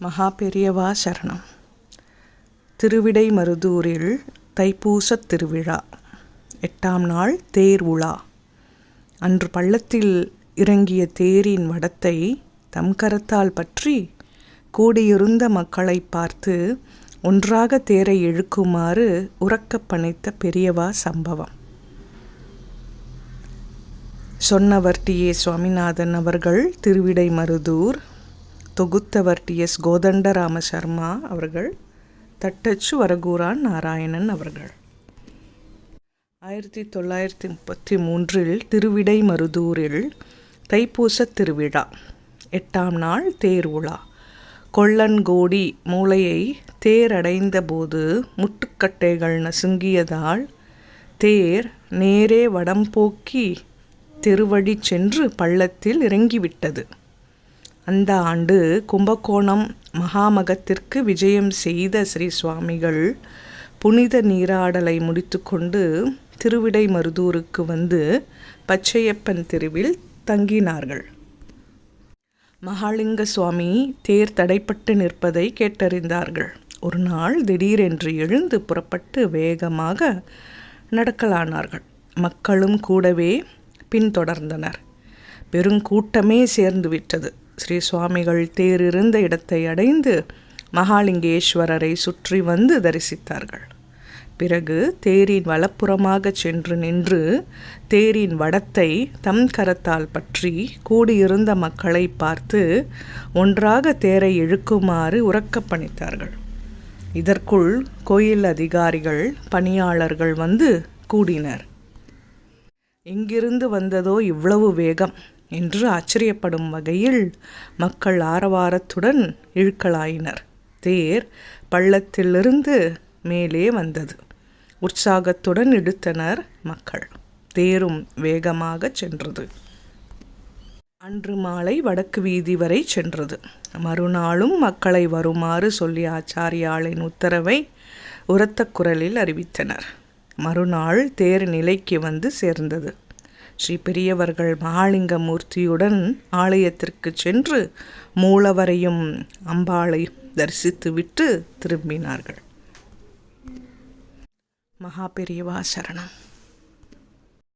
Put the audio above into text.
மகா பெரியவா சரணம் திருவிடைமருதூரில் தைப்பூசத் திருவிழா. எட்டாம் நாள் தேர் உலா. அன்று பள்ளத்தில் இறங்கிய தேரின் வடத்தை தம் கரத்தால் பற்றி கூடியிருந்த மக்களை பார்த்து ஒன்றாக தேரை இழுக்குமாறு உறக்கப் பணித்த பெரியவா சம்பவம். சொன்னவர் டி ஏ சுவாமிநாதன் அவர்கள் திருவிடைமருதூர் தொகுத்தவர் டி. எஸ். கோதண்டராம சர்மா அவர்கள் தட்டச்சு வரகூரான் நாராயணன் அவர்கள். ஆயிரத்தி தொள்ளாயிரத்தி முப்பத்தி மூன்றில் திருவிடைமருதூரில் தைப்பூசத் திருவிழா. எட்டாம் நாள் தேர் உலா. கொள்ளன்கோடி மூளையை தேரடைந்த போது முட்டுக்கட்டைகள் நசுங்கியதால் தேர் நேரே வடம்போக்கி திருவடி சென்று பள்ளத்தில் இறங்கிவிட்டது. அந்த ஆண்டு கும்பகோணம் மகாமகத்திற்கு விஜயம் செய்த ஸ்ரீ சுவாமிகள் புனித நீராடலை முடித்துக்கொண்டு திருவிடைமருதூருக்கு வந்து பச்சையப்பன் தெருவில் தங்கினார்கள். மகாலிங்க சுவாமி தேர் தடைப்பட்டு நிற்பதை கேட்டறிந்தார்கள். ஒரு நாள் திடீரென்று எழுந்து புறப்பட்டு வேகமாக நடக்கலானார்கள். மக்களும் கூடவே பின்தொடர்ந்தனர். பெருங்கூட்டமே சேர்ந்து விட்டது ஸ்ரீ சுவாமிகள் தேர் இருந்த இடத்தை அடைந்து மகாலிங்கேஸ்வரரை சுற்றி வந்து தரிசித்தார்கள். பிறகு தேரின் வலப்புறமாக சென்று நின்று தேரின் வடத்தை தம் கரத்தால் பற்றி கூடியிருந்த மக்களை பார்த்து ஒன்றாக தேரை இழுக்குமாறு உறக்கப் பணித்தார்கள். இதற்குள் கோயில் அதிகாரிகள் பணியாளர்கள் வந்து கூடினர். எங்கிருந்து வந்ததோ இவ்வளவு வேகம். என்று ஆச்சரியப்படும் வகையில் மக்கள் ஆரவாரத்துடன் இழுக்கலாயினர். தேர் பள்ளத்திலிருந்து மேலே வந்தது. உற்சாகத்துடன் இழுத்தனர் மக்கள். தேரும் வேகமாக சென்றது. அன்று மாலை வடக்கு வீதி வரை சென்றது. மறுநாளும் மக்களை வருமாறு சொல்லி ஆச்சாரியாளின் உத்தரவை உரத்த குரலில் அறிவித்தனர். மறுநாள் தேர் நிலைக்கு வந்து சேர்ந்தது. ஸ்ரீ பெரியவர்கள் மகாலிங்க மூர்த்தியுடன் ஆலயத்திற்கு சென்று மூலவரையும் அம்பாளையும் தரிசித்துவிட்டு திரும்பினார்கள். மகா பெரியவா சரணம்.